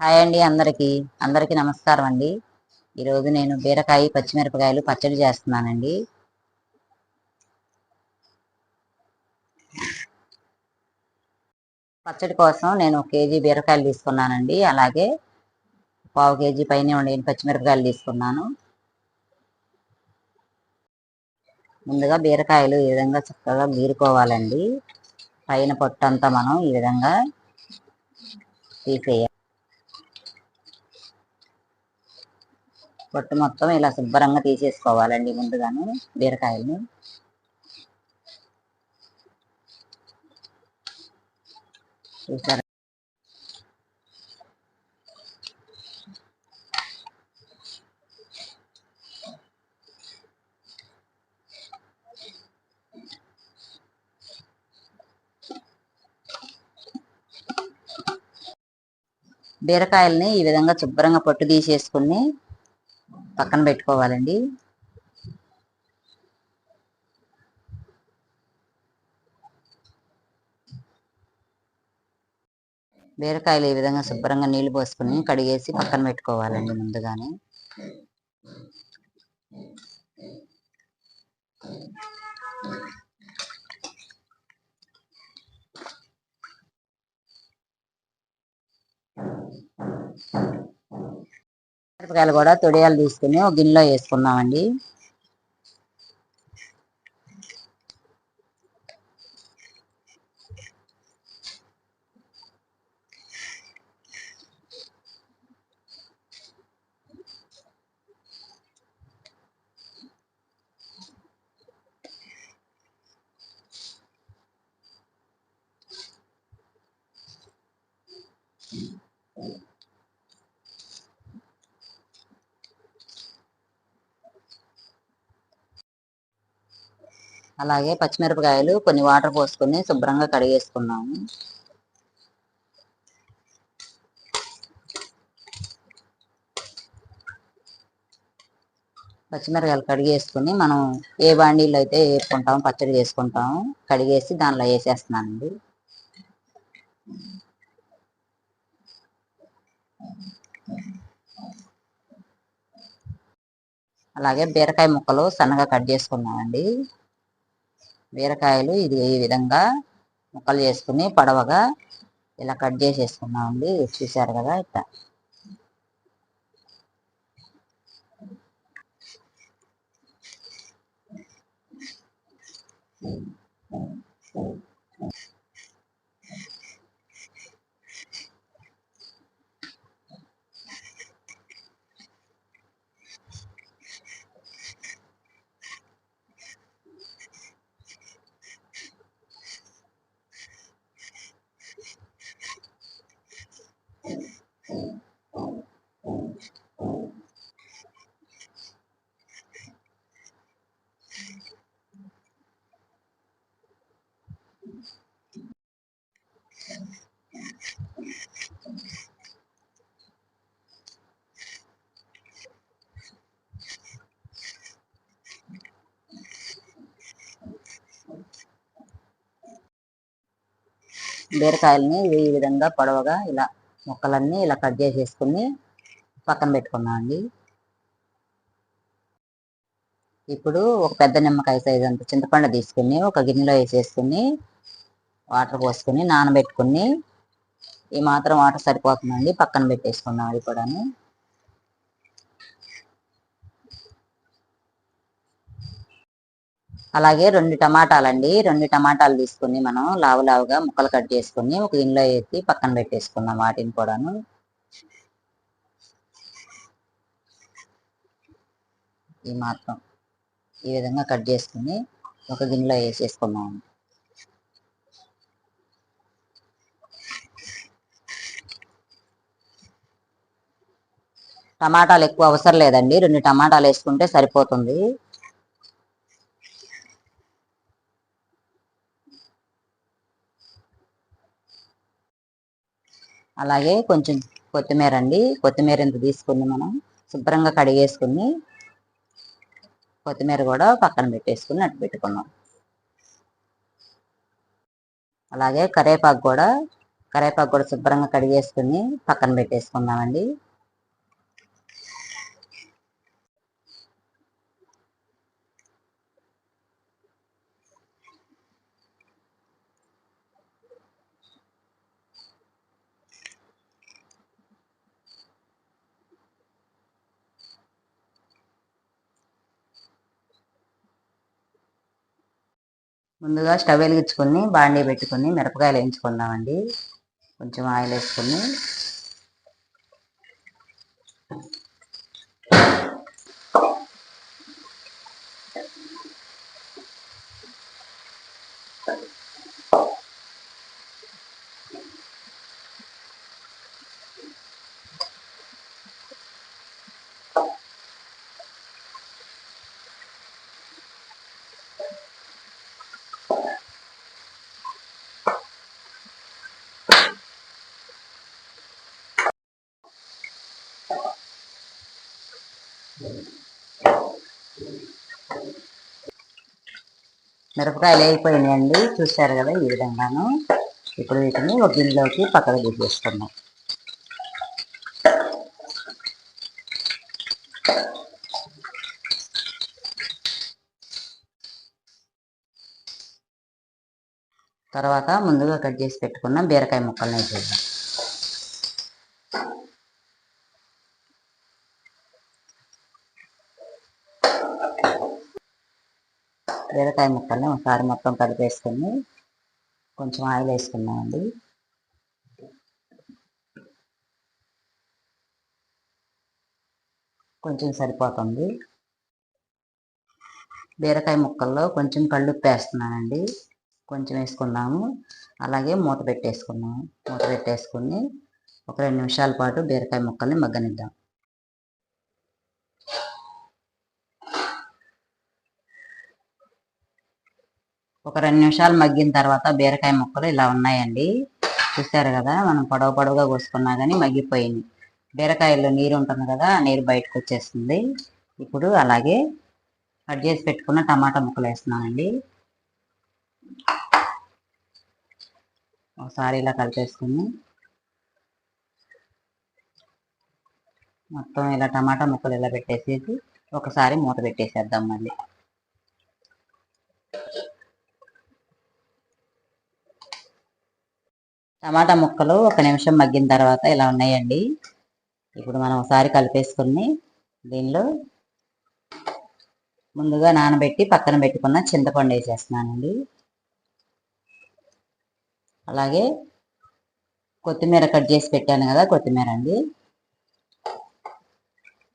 Hi అండి అందరికి. అందరికి నమస్కారం అండి. ఈరోజు నేను బీరకాయ పచ్చిమిరపకాయలు పచ్చడి చేస్తున్నానండి. పచ్చడి కోసం నేను కేజీ బీరకాయలు తీసుకున్నానండి. అలాగే పావు కేజీ పైన ఉండే పచ్చిమిరపకాయలు తీసుకున్నాను. ముందుగా బీరకాయలు ఈ విధంగా చక్కగా గీరుకోవాలండి. పైన పొట్టంతా మనం ఈ విధంగా తీసేయాలి. పొట్టు మొత్తం ఇలా శుభ్రంగా తీసేసుకోవాలండి ముందుగాను బీరకాయలని. చూసారా? బీరకాయల్ని ఈ విధంగా శుభ్రంగా పొట్టు తీసేసుకుని పక్కన పెట్టుకోవాలండి. బీరకాయలు ఈ విధంగా శుభ్రంగా నీళ్ళు పోసుకుని కడిగేసి పక్కన పెట్టుకోవాలండి ముందుగానే. మిరపకాయలు కూడా తొడియాలు తీసుకుని ఒక గిన్నెలో వేసుకున్నామండి అలాగే పచ్చిమిరపకాయలు కొన్ని వాటర్ పోసుకొని శుభ్రంగా కడిగేసుకున్నాము. పచ్చిమిరపకాయలు కడిగేసుకుని మనం ఏ బాండీలు అయితే వేసుకుంటాము పచ్చడి చేసుకుంటాము కడిగేసి దానిలో వేసేస్తున్నానండి. అలాగే బీరకాయ ముక్కలు సన్నగా కట్ చేసుకున్నామండి. బీరకాయలు ఇది ఈ విధంగా ముక్కలు చేసుకుని పడవగా ఇలా కట్ చేసేసుకున్నామండి. చూసారు కదా ఇట్లా బీరకాయలని ఈ విధంగా పొడవగా ఇలా ముక్కలన్నీ ఇలా కట్ చేసేసుకుని పక్కన పెట్టుకున్నాం అండి ఇప్పుడు ఒక పెద్ద నిమ్మకాయ సైజ్ అంత చింతపండు తీసుకుని ఒక గిన్నెలో వేసేసుకుని వాటర్ పోసుకుని నానబెట్టుకుని ఈ మాత్రం వాటర్ సరిపోతుందండి పక్కన పెట్టేసుకున్నాం అది కూడాను. అలాగే రెండు టమాటాలండి. రెండు టమాటాలు తీసుకుని మనం లావు లావుగా ముక్కలు కట్ చేసుకుని ఒక గిన్నెలో ఎత్తి పక్కన పెట్టేసుకున్నాం వాటిని కూడాను. ఈ మాత్రం ఈ విధంగా కట్ చేసుకుని ఒక గిన్నెలో వేసేసుకున్నాం టమాటాలు ఎక్కువ అవసరం లేదండి. రెండు టమాటాలు వేసుకుంటే సరిపోతుంది. అలాగే కొంచెం కొత్తిమీర అండి. కొత్తిమీర ఇంత తీసుకుని మనం శుభ్రంగా కడిగేసుకుని కొత్తిమీర కూడా పక్కన పెట్టేసుకుని అట్టు పెట్టుకున్నాం. అలాగే కరేపాకు కూడా కరేపాకు కూడా శుభ్రంగా కడిగేసుకుని పక్కన పెట్టేసుకుందామండి. ముందుగా స్టవ్ వెలిగించుకొని బాండీ పెట్టుకొని మిరపకాయలు వేయించుకుందామండి. కొంచెం ఆయిల్ వేసుకొని. మిరపకాయలు అయిపోయినాయండి. చూశారు కదా ఈ విధంగాను. ఇప్పుడు వీటిని ఒక గిన్నెలోకి పక్కన తీసేసుకుందాం తర్వాత ముందుగా కట్ చేసి పెట్టుకున్న బీరకాయ ముక్కల్ని వేసేద్దాం. బీరకాయ ముక్కల్ని ఒకసారి మొత్తం కలిపేసుకుని కొంచెం ఆయిల్ వేసుకున్నామండి కొంచెం సరిపోతుంది. బీరకాయ ముక్కల్లో కొంచెం కళ్ళుప్పు వేస్తున్నానండి. కొంచెం వేసుకున్నాము అలాగే మూత పెట్టేసుకున్నాము మూత పెట్టేసుకుని ఒక రెండు నిమిషాల పాటు బీరకాయ ముక్కల్ని మగ్గనిద్దాం. ఒక రెండు నిమిషాలు మగ్గిన తర్వాత బీరకాయ ముక్కలు ఇలా ఉన్నాయండి. చూసారు కదా మనం పొడవు పొడవుగా కోసుకున్నా కానీ మగ్గిపోయింది బీరకాయల్లో నీరు ఉంటుంది కదా నీరు బయటకు వచ్చేస్తుంది. ఇప్పుడు అలాగే కట్ చేసి పెట్టుకున్న టమాటా ముక్కలు వేస్తున్నానండి. ఒకసారి ఇలా కలిపేసుకుని మొత్తం ఇలా టమాటా ముక్కలు ఇలా పెట్టేసేసి ఒకసారి మూత పెట్టేసేద్దాం మళ్ళీ. టమాటా ముక్కలు ఒక నిమిషం మగ్గిన తర్వాత ఇలా ఉన్నాయండి. ఇప్పుడు మనం ఒకసారి కలిపేసుకుని దీనిలో ముందుగా నానబెట్టి పక్కన పెట్టుకున్న చింతపండు వేసేస్తున్నానండి. అలాగే కొత్తిమీర కట్ చేసి పెట్టాను కదా కొత్తిమీర అండి.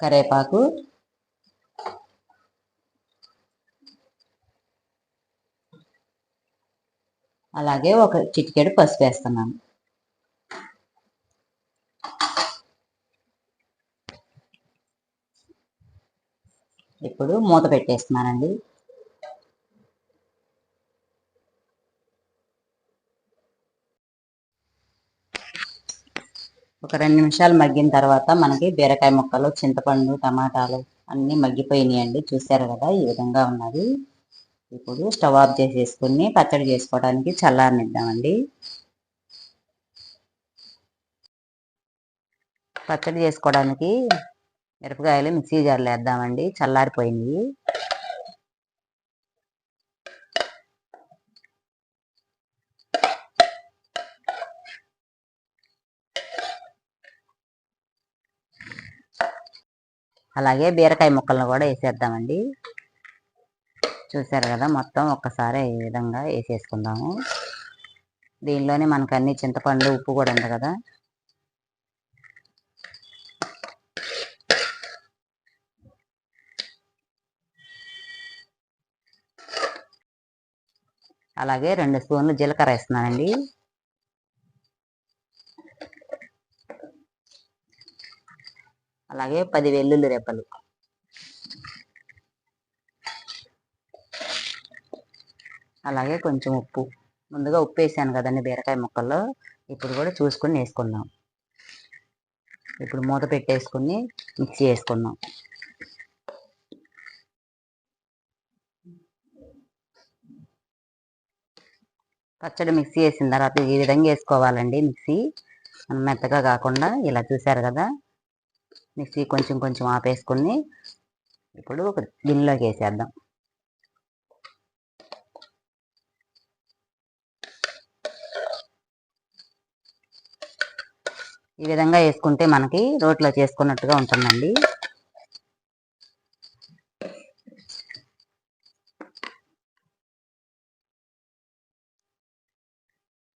కరేపాకు అలాగే ఒక చిటికెడు పసుపు వేస్తున్నాను. ఇప్పుడు మూత పెట్టేస్తున్నానండి. ఒక రెండు నిమిషాలు మగ్గిన తర్వాత మనకి బీరకాయ ముక్కలు చింతపండు టమాటాలు అన్నీ మగ్గిపోయినాయండి. చూసారు కదా ఈ విధంగా ఉన్నది. ఇప్పుడు స్టవ్ ఆఫ్ చేసేసుకుని పచ్చడి చేసుకోవడానికి చల్లారనిద్దామండి పచ్చడి చేసుకోవడానికి మిరపకాయలు మిక్సీ జార్లు వేద్దామండి. చల్లారిపోయినాయి అలాగే బీరకాయ ముక్కలను కూడా వేసేద్దామండి. చూసారు కదా మొత్తం ఒక్కసారి ఈ విధంగా వేసేసుకుందాము. దీనిలోనే మనకు అన్ని చింతపండు ఉప్పు కూడా ఉంది కదా. అలాగే రెండు స్పూన్లు జీలకర్ర వేస్తున్నానండి. అలాగే పది వెల్లుల్లి రెప్పలు అలాగే కొంచెం ఉప్పు. ముందుగా ఉప్పు వేసాను కదండి బీరకాయ ముక్కల్లో ఇప్పుడు కూడా చూసుకొని వేసుకుందాం. ఇప్పుడు మూత పెట్టేసుకుని మిక్సీ వేసుకుందాం. పచ్చడి మిక్సీ వేసిన తర్వాత ఈ విధంగా వేసుకోవాలండి మిక్సీ. మెత్తగా కాకుండా ఇలా చూసారు కదా. మిక్సీ కొంచెం కొంచెం ఆపేసుకుని ఇప్పుడు ఒక గిన్నెలోకి వేసేద్దాం. ఈ విధంగా వేసుకుంటే మనకి రోట్లో చేసుకున్నట్టుగా ఉంటుందండి.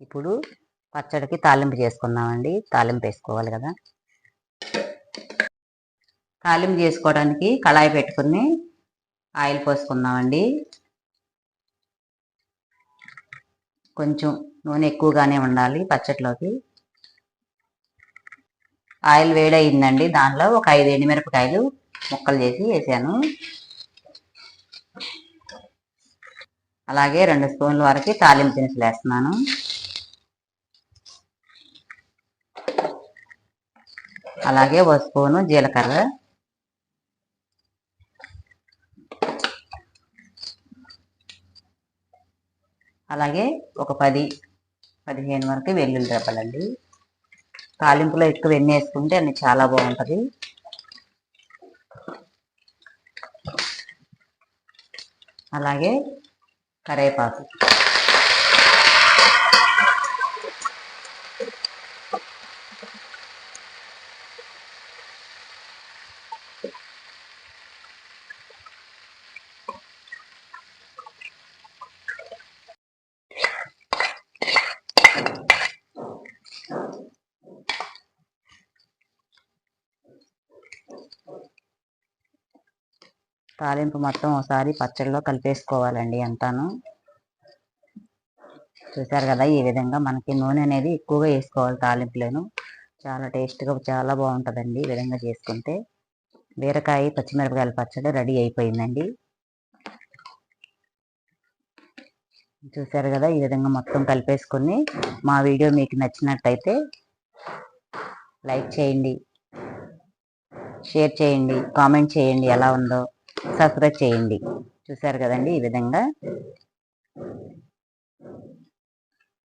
ఇప్పుడు పచ్చడికి తాలింపు చేసుకుందామండి. తాలింపు వేసుకోవాలి కదా. తాలింపు చేసుకోవడానికి కళాయి పెట్టుకుని ఆయిల్ పోసుకుందామండి. కొంచెం నూనె ఎక్కువగానే ఉండాలి పచ్చట్లోకి ఆయిల్ వేడయిందండి. దానిలో ఒక ఐదు ఎండుమిరపకాయలు ముక్కలు చేసి వేసాను. అలాగే రెండు స్పూన్ల వరకు తాలింపు దినుసులు వేస్తున్నాను. అలాగే ఒక స్పూను జీలకర్ర. అలాగే ఒక పది పదిహేను వరకు వెల్లుల్లి రెబ్బలండి. తాలింపులో ఎక్కువ వెన్న వేసుకుంటే అన్ని చాలా బాగుంటుంది. అలాగే కరేపాకు. తాలింపు మొత్తం ఒకసారి పచ్చడిలో కలిపేసుకోవాలండి అంతాను. చూసారు కదా ఈ విధంగా మనకి నూనె అనేది ఎక్కువగా వేసుకోవాలి తాలింపులను. చాలా టేస్ట్గా చాలా బాగుంటుందండి ఈ విధంగా చేసుకుంటే. బీరకాయ పచ్చిమిరపకాయల పచ్చడి రెడీ అయిపోయిందండి. చూసారు కదా ఈ విధంగా మొత్తం కలిపేసుకొని మా వీడియో మీకు నచ్చినట్టయితే లైక్ చేయండి షేర్ చేయండి కామెంట్ చేయండి ఎలా ఉందో. సబ్స్క్రైబ్ చేయండి. చూసారు కదండి ఈ విధంగా.